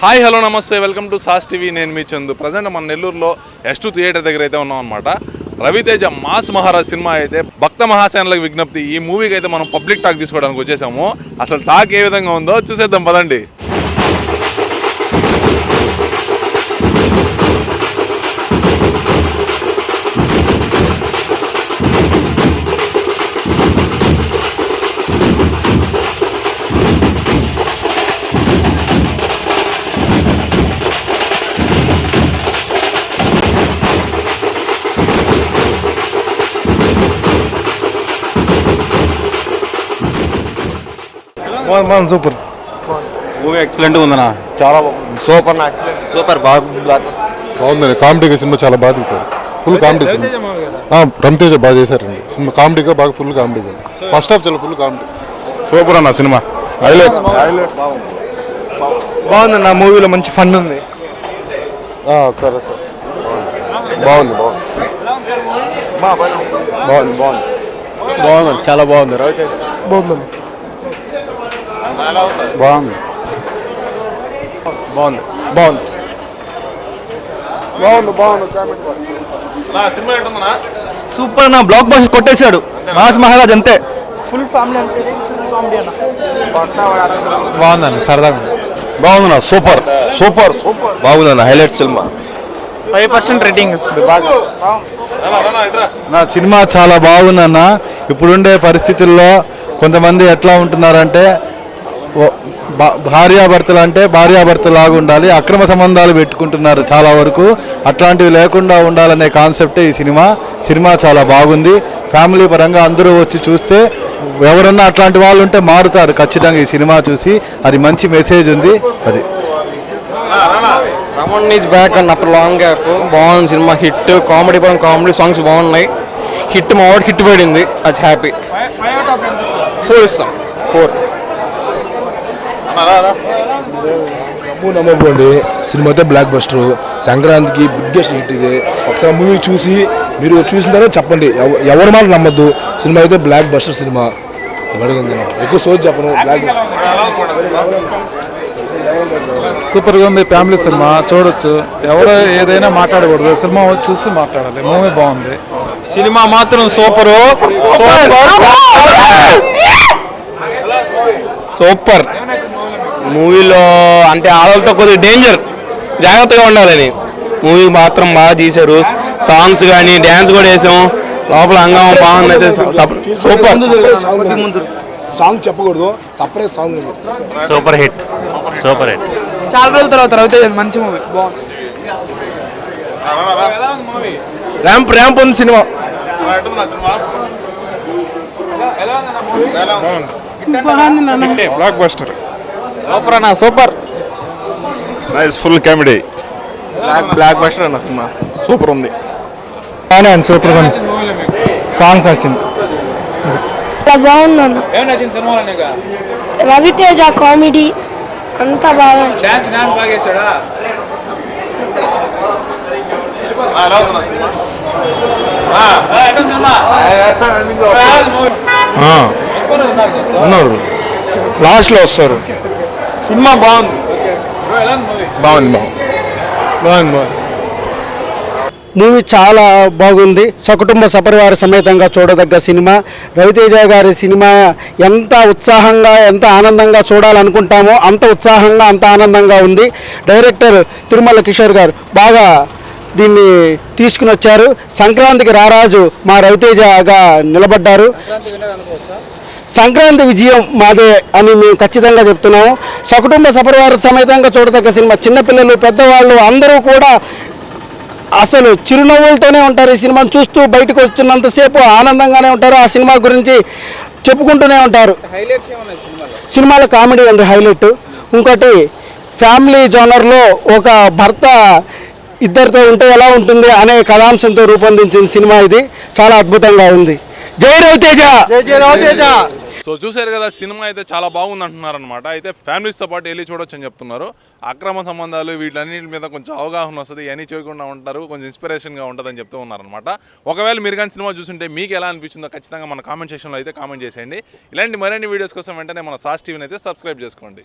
Hi hello నమస్తే welcome to సాస్ TV. నేను మీ చందు. ప్రజెంట్ మన నెల్లూరులో ఎస్ టూ థియేటర్ దగ్గర అయితే ఉన్నాం అనమాట రవితేజ మాస్ మహారాజ్ సినిమా అయితే భక్త మహాసేనలకు విజ్ఞప్తి. ఈ మూవీకి అయితే మనం పబ్లిక్ టాక్ తీసుకోవడానికి వచ్చేసాము. అసలు టాక్ ఏ విధంగా ఉందో చూసేద్దాం పదండి. బాగుంది సూపర్ మూవీ ఎక్సలెంట్ ఉందన్న. చాలా బాగుంది. సూపర్ ఎక్సలెంట్ సూపర్ బాగుంది. బాగుందండి. కామెడీగా సినిమా చాలా బాగా తీశారు. Full comedy cinema. ఆ, రవితేజ బాగా చేశారండి. సినిమా కామెడీగా బాగా ఫుల్ కామెడీగా ఫస్ట్ హాఫ్ చాలా ఫుల్ కామెడీ సూపర్ అన్న సినిమా. హైలైట్ బాగుంది. నా మూవీలో మంచి ఫన్ ఉంది. ఆ, సరే సరే. బాగుంది బాగుంది. బాగుంది. బాగుంది బాగుంది. చాలా బాగుంది. రవితేజ. బాగుందండి. బాగుంది. బాగుంది. బాగుంది. బాగుంది బాగుంది సూపర్ అన్న బ్లాక్ బస్టర్ కొట్టేశాడు. మాస్ మహారాజ్ అంతే. బాగుందండి సరదాగా బాగుందన్న సూపర్ సూపర్. సూపర్ బాగుందన్న highlight cinema five percent rating ఇస్తుంది బాగా. నా సినిమా చాలా బాగుందన్న. ఇప్పుడుండే పరిస్థితుల్లో కొంతమంది ఎట్లా ఉంటున్నారంటే భార్యాభర్తలు అంటే భార్యాభర్తలు లాగా ఉండాలి అక్రమ సంబంధాలు పెట్టుకుంటున్నారు చాలా వరకు. అట్లాంటివి లేకుండా ఉండాలనే కాన్సెప్టే ఈ సినిమా. సినిమా చాలా బాగుంది. ఫ్యామిలీ పరంగా అందరూ వచ్చి చూస్తే ఎవరన్నా అట్లాంటి వాళ్ళు ఉంటే మారుతారు ఖచ్చితంగా ఈ సినిమా చూసి. అది మంచి మెసేజ్ ఉంది. అది. రమణ్ ఈజ్ బ్యాక్ అన్న ఆఫ్టర్ లాంగ్ గ్యాప్ బాగుంది సినిమా. హిట్. కామెడీ పరం కామెడీ సాంగ్స్ బాగున్నాయి. హిట్ మా వాడు హిట్ పడింది. అది హ్యాపీ ఫోర్ ఇస్తాం. ఫోర్ నమ్మకండి సినిమా అయితే బ్లాక్ బస్టర్ సంక్రాంతికి బిగ్గెస్ట్ హిట్ ఇది. ఒకసారి మూవీ చూసి మీరు చూసిన తర్వాత చెప్పండి. ఎవ- ఎవరి మాట నమ్మద్దు. సినిమా అయితే బ్లాక్ బస్టర్ సినిమా. ఎవరికైంది ఎక్కువ సోచి చెప్పను. బ్లాక్ సూపర్గా ఉంది. Family cinema. చూడొచ్చు. ఎవరు ఏదైనా మాట్లాడకూడదు. సినిమా వచ్చి చూసి మాట్లాడాలి. మూవీ బాగుంది. సినిమా మాత్రం సూపర్. సూపర్. మూవీలో అంటే ఆడలతో కొద్దిగా డేంజర్ జాగ్రత్తగా ఉండాలని. మూవీ మాత్రం బాగా తీశారు. సాంగ్స్ కానీ డ్యాన్స్ కూడా వేసాం. లోపల అంగం బాగుంది అయితే సూపర్. సాంగ్ చెప్పకూడదు separate song super hit. Super hit. చాలా రోజుల తర్వాత రవితేజ మంచి మూవీ. బాగుంది. ర్యాంప్ ర్యాంప్ ఉంది సినిమా. బ్లాక్ బస్టర్ సూపర్ అన్న super nice full comedy block blockbuster అన్న సినిమా సూపర్ ఉంది బాగానే ఉంది సూపర్గా ఉంది సాంగ్స్ నచ్చింది నీకు రవితేజ కామెడీ అంతా బాగా ఉన్నారు లాస్ట్లో వస్తారు సినిమా బాగుంది. బాగుంది బాగుంది. బాగుంది బాగుంది. మూవీ చాలా బాగుంది. సకుటుంబ సపరివార సమేతంగా చూడదగ్గ సినిమా. రవితేజ గారి సినిమా ఎంత ఉత్సాహంగా ఎంత ఆనందంగా చూడాలనుకుంటామో అంత ఉత్సాహంగా అంత ఆనందంగా ఉంది. డైరెక్టర్ తిరుమల కిషోర్ గారు బాగా దీన్ని తీసుకుని వచ్చారు. సంక్రాంతికి రారాజు మా రవితేజగా నిలబడ్డారు. సంక్రాంతి విజయం మాదే అని మేము ఖచ్చితంగా చెప్తున్నాము. సకుటుంబ సపరివార సమేతంగా చూడదగ్గ సినిమా చిన్నపిల్లలు పెద్దవాళ్ళు అందరూ కూడా అసలు చిరునవ్వులతోనే ఉంటారు ఈ సినిమాను. చూస్తూ బయటకు వస్తున్నంతసేపు ఆనందంగానే ఉంటారు. ఆ సినిమా గురించి చెప్పుకుంటూనే ఉంటారు. సినిమాలో? కామెడీ ఉంది హైలైట్. ఇంకోటి ఫ్యామిలీ జోనర్లో ఒక భర్త ఇద్దరితో ఉంటే ఎలా ఉంటుంది అనే కథాంశంతో రూపొందించిన సినిమా ఇది. చాలా అద్భుతంగా ఉంది. జై రవితేజ! జై జై రవితేజ! సో చూశారు కదా సినిమా అయితే చాలా బాగుంది అంటున్నారు అనమాట అయితే ఫ్యామిలీస్తో పాటు వెళ్ళి చూడొచ్చు అని చెప్తున్నారు. అక్రమ సంబంధాలు వీటన్నిటి మీద కొంచెం అవగాహన వస్తుంది. ఇవన్నీ చేయకుండా ఉంటారు కొంచెం ఇన్స్పిరేషన్గా ఉంటుందని చెప్తూ ఉన్నారనమాట ఒకవేళ మీరు కానీ సినిమా చూస్తుంటే మీకు ఎలా అనిపించిందో ఖచ్చితంగా మన కామెంట్ సెక్షన్లో అయితే కామెంట్ చేసేయండి. ఇలాంటి మరిన్ని వీడియోస్ కోసం వెంటనే మన సాస్ టీవీని అయితే సబ్స్క్రైబ్ చేసుకోండి.